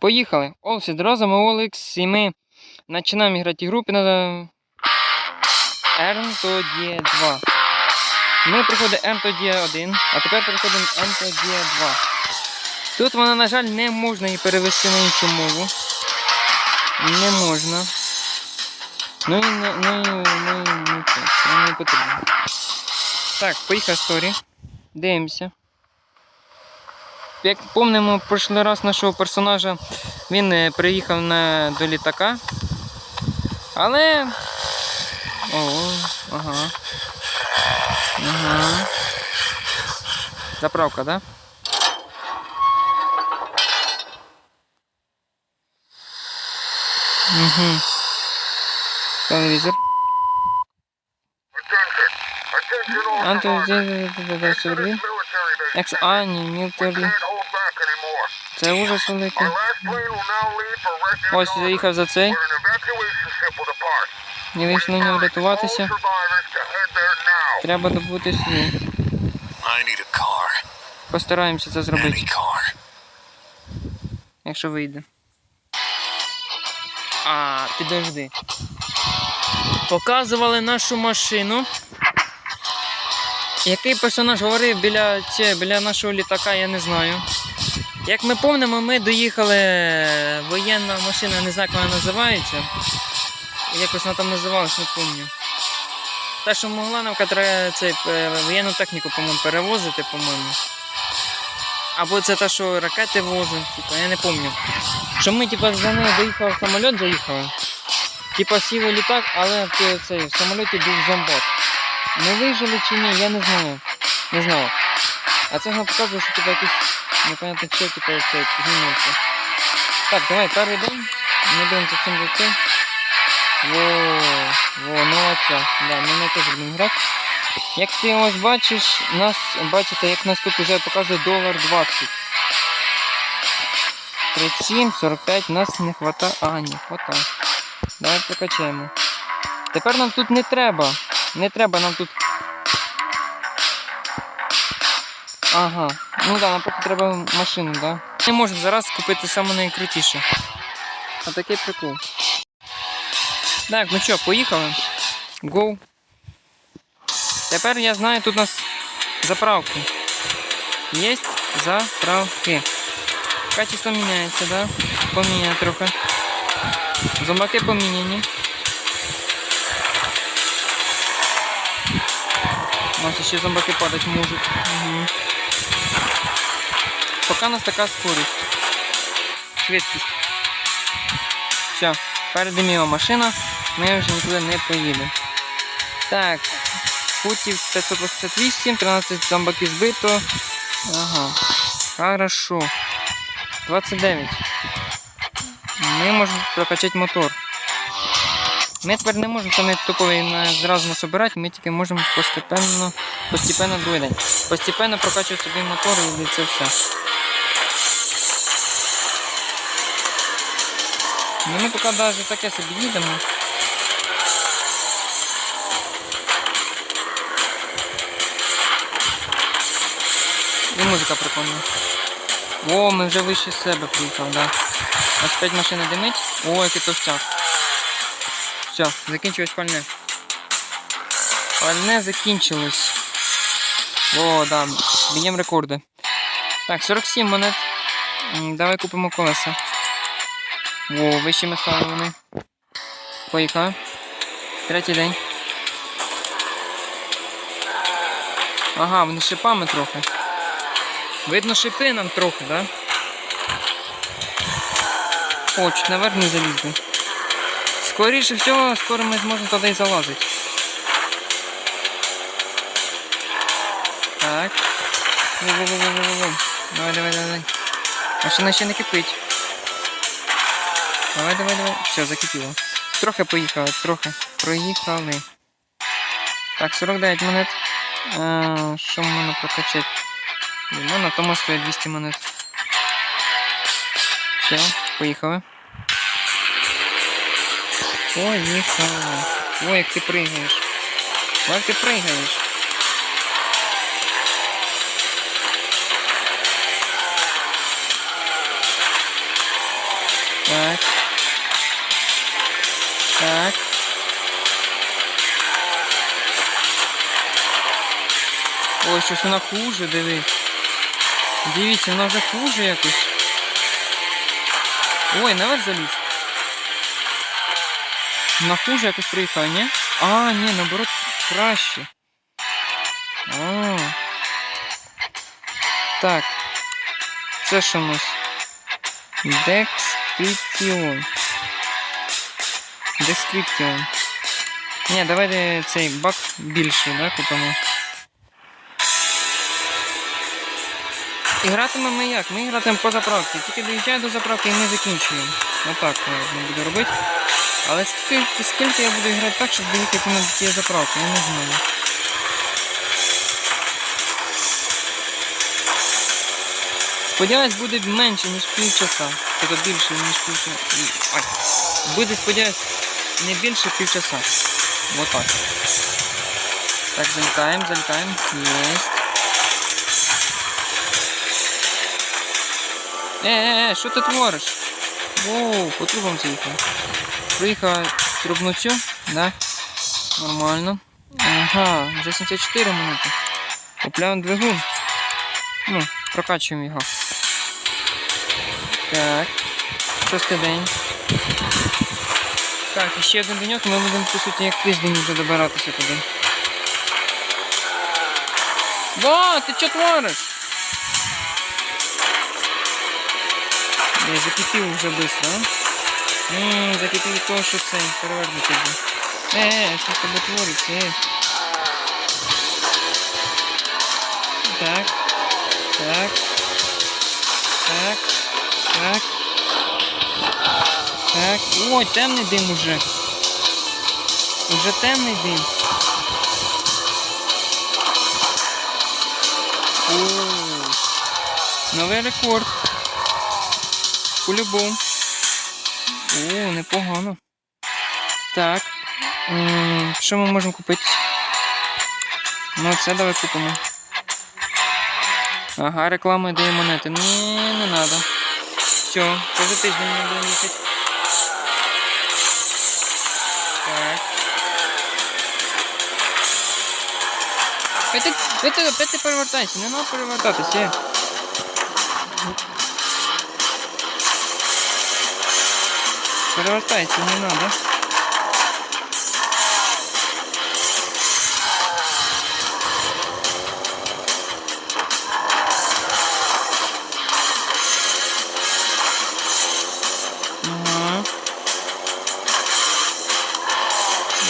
Поїхали. Олсі, разом Олекс, і ми починаємо грати групи на МТОД 2. Ми проходимо МТОД 1, а тепер приходимо переходимо МТОД 2. Тут вона, на жаль, не можна її перевести на іншу мову. Не можна. Ну і не, ну, ну, нічого, це не потрібно. Так, поїхав сторі. Дивимося. Як помнимо, прошлий раз нашого персонажа він е, приїхав на, до літака. Але. О, ага. Ага. Заправка, да? Угу. Телевізор. Attention all Анто, commanders. де, де, де, де, сюди. Military base. Екс, а, ні, Це ужас великий. Ось заїхав за цей. Не врятуватися. To head there now. Треба добути сюди. Постараємося це зробити, якщо вийде. А, підожди. Показували нашу машину. Який персонаж говорив біля, це, біля нашого літака, я не знаю. Як ми пам'ятаємо, ми доїхали е, воєнна машина, не знаю, як вона називається. Якось вона там називалась, не пам'ятаю. Та, що могла нам цей, е, воєнну техніку, по-моєму, перевозити, по-моєму. Або це та, що ракети возить, типу, я не пам'ятаю. Що ми, типу, за нею доїхали самоліт, заїхали. Типа сів у літак, але цей, в самоліті був зомбак. Ми вижили чи ні, я не знаю. Не знаю. А це показує, що типу якийсь непонятно що, типу, цей змінився. Так, давай, день. Ми дивимося цим за цим. Во, во, ну оце. Да, ми не теж будемо грати. Як ти ось бачиш, нас, бачите, як нас тут вже показує долар 20. 37, 45, нас не хватає. А, не хватає. Давай прокачаємо. Тепер нам тут не треба. Не треба нам тут. Ага. Ну да, нам треба машину, да? Не можемо зараз купити саме найкрутіше. А такий прикол. Так, ну що, поїхали. Go. Тепер я знаю, тут у нас заправки. Є заправки. Качество міняється, да? Поміняє трохи. Зомбаки поміняні. У нас ще зомбаки падати можуть. Угу. Поки у нас така скорість. Швидкість. Все, перед його машина, ми вже нікуди не поїдемо. Так, футів 588, 13 зомбаків збито. Ага. Хорошо. 29. Ми можемо прокачати мотор. Ми тепер не можемо саме топовий зразу насобирати, ми тільки можемо постепенно, постепенно другий. Постепенно прокачувати собі мотор і це все. Ну, ми поки навіть таке собі їдемо. І музика прикольна. О, ми вже вище себе приїхав, да. Ось 5 машин димить. О, який товстяк. Все, закінчилось пальне. Пальне закінчилось. О, да, б'ємо рекорди. Так, 47 монет. Давай купимо колеса. О, вищі ми стали вони. Поїхали. Третій день. Ага, вони шипами трохи. Видно шипи нам трохи, да? О, чуть наверх не залізли. Скоріше всього, скоро ми зможемо туди і залазити. Так. Во-во-во-во-во-во. Давай, давай, давай. Машина ще не кипить. Давай, давай, давай. Все, закипіло. Трохи поїхали, трохи. Проїхали. Так, 49 монет. А, що можна прокачати? Ну, на тому стоїть 200 монет. Все, поїхали. Поїхали. Ой, як ти пригаєш. Ой, як ти пригаєш. Щось вона хуже, диви. Дивіться, вона вже хуже якось. Ой, наверх заліз. Вона хуже якось приїхала, ні? А, ні, наоборот, краще. А. Так. Це що у нас? Декскриптіон. Дескриптіон. Ні, давайте цей бак більший, да, купимо. І гратимемо ми як? Ми гратимемо по заправці. Тільки доїжджаю до заправки і ми закінчуємо. Отак я буду робити. Але скільки, скільки я буду грати так, щоб доїхати на ті заправки, я не знаю. Сподіваюсь, буде менше, ніж півчаса. Тобто більше, ніж півчаса. Ай. Буде, сподіваюсь, не більше півчаса. Вот так. Так, залітаємо, залітаємо. Єсть. Е, е, е, що ти твориш? Воу, по трубам заїхав. Приїхав трубну цю, да? Нормально. Ага, вже 74 минути. Купляємо двигун. Ну, прокачуємо його. Так. Шостий день. Так, і ще один денек, ми будемо, по суті, як тиждень вже добиратися туди. Во, ти що твориш? Я закипів вже швидко, а? Ммм, закипів від того, що це перевернути. Е, е, що з тобою твориться, е. Так. Так. Так. Так. Так. Ой, темний дим уже. Уже темний дим. О, новий рекорд. По-любому. О, непогано. Так. Що ми можемо купити? Ну, це давай купимо. Ага, реклама дає монети. Ні, не надо. Все, це за тиждень не будемо їхати. Так. Опять ти перевертайся, не треба перевертатися. е. Перевертайся, не надо. Ага.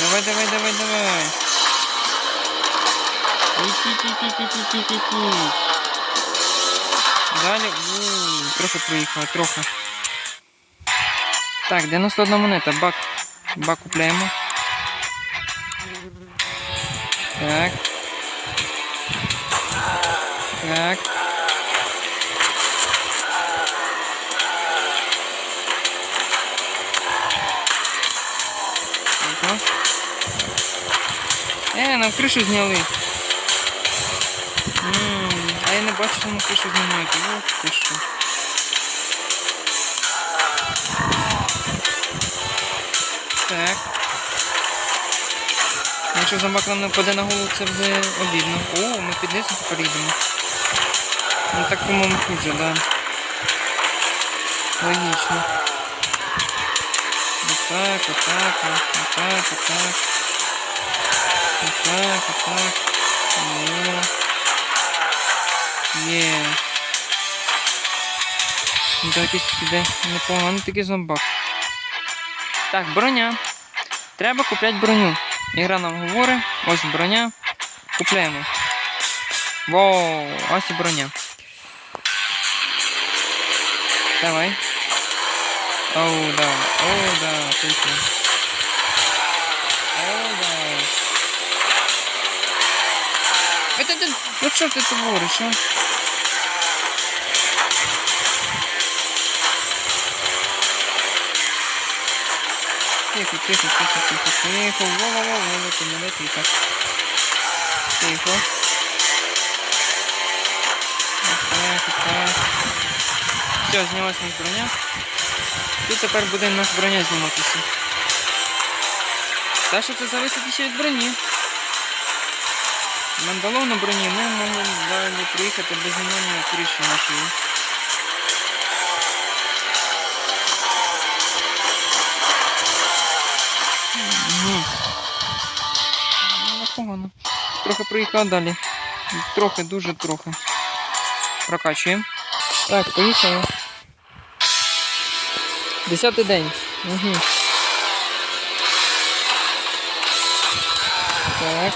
Давай, давай, давай, давай. Ті-ті-ті-ті-ті-ті-ті. Далі. У, трохи проїхали, трохи. Так, 91 монета, бак. Бак купляємо. Так. Так. Е, нам кришу зняли. М, А я не бачу, що нам кришу знімають. Ох, ти Якщо зомбак нам не впаде на голову, це буде обідно. О, ми під низом тепер їдемо. Ну так, по-моєму, хуже, да. Логічно. Отак, отак, отак, отак. Отак, отак. Є. Є. Так якийсь іде непоганий такий зомбак. Так, броня. Треба купляти броню. Ігра нам говорить, ось броня. Купляємо. Воу, ось і броня. Давай. Оу, да, оу, да, точно. Оу, да. Это, ну що ти твориш, а? Тихо, тихо, тихо, тихо, тихо. Во-во-во, не лети, не лети, так. Тихо. Так, так. Все, знялась броня. Тут тепер буде нас броня зніматися. Та що це зависить ще від броні. Мандалов на броні ми могли далі проїхати без знімання криші нашої. Трохи проїхав далі. Трохи, дуже трохи. Прокачуємо. Так, поїхали. Десятий день. Угу. Так.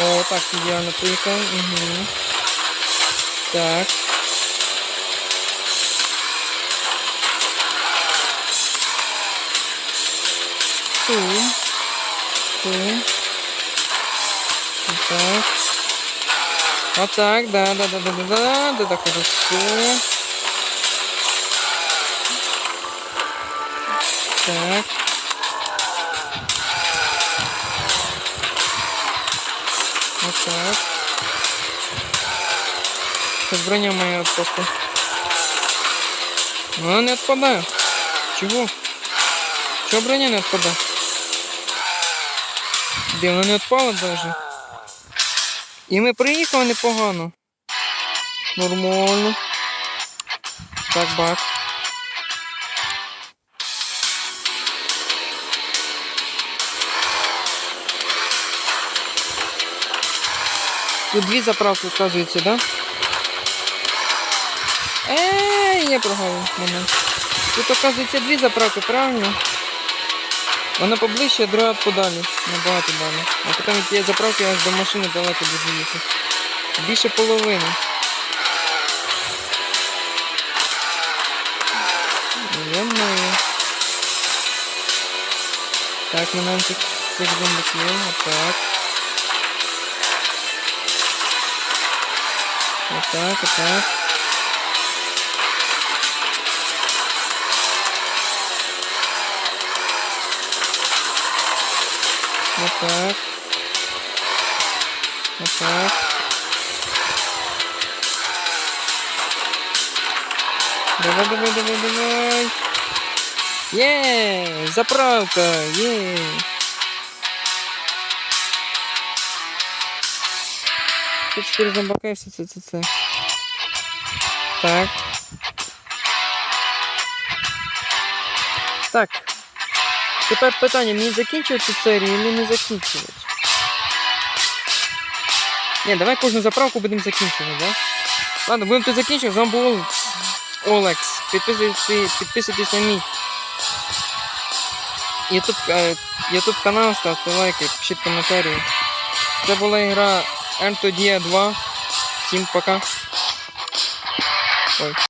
О, так, ідеально поїхав. Угу. Так. Тум. Тум. Так. Вот так, да, да, да, да, да, да, да, да, хорошо. Так. Вот так. Сейчас броня моя просто. Она не отпадает. Чего? Чего броня не отпадает? Де вона не відпала даже. І ми приїхали непогано. Нормально. Так, бак. Тут дві заправки, оказується, да? Ей, я прогавив момент. Тут, оказується, дві заправки, правильно? Вона поближче, а друга подалі. Набагато далі. А потім від тієї заправки аж до машини далеко буде їхати. Більше половини. Йо-моє. Так, ми нам цих цих зомбаків, отак. Отак, отак. так. Вот так. Давай, давай, давай, давай. Є, заправка, є. Тут 4 зомбака і все це, це, це. Так. Так. Тепер питання, мені закінчувати серію чи не закінчувати? Ні, давай кожну заправку будемо закінчувати, да? Ладно, будемо тут закінчувати. З вами був Олекс. Підписуйтесь, підписуйтесь на мій YouTube, е, канал, ставте лайки, пишіть коментарі. Це була гра Entodia 2. Всім пока. Ой.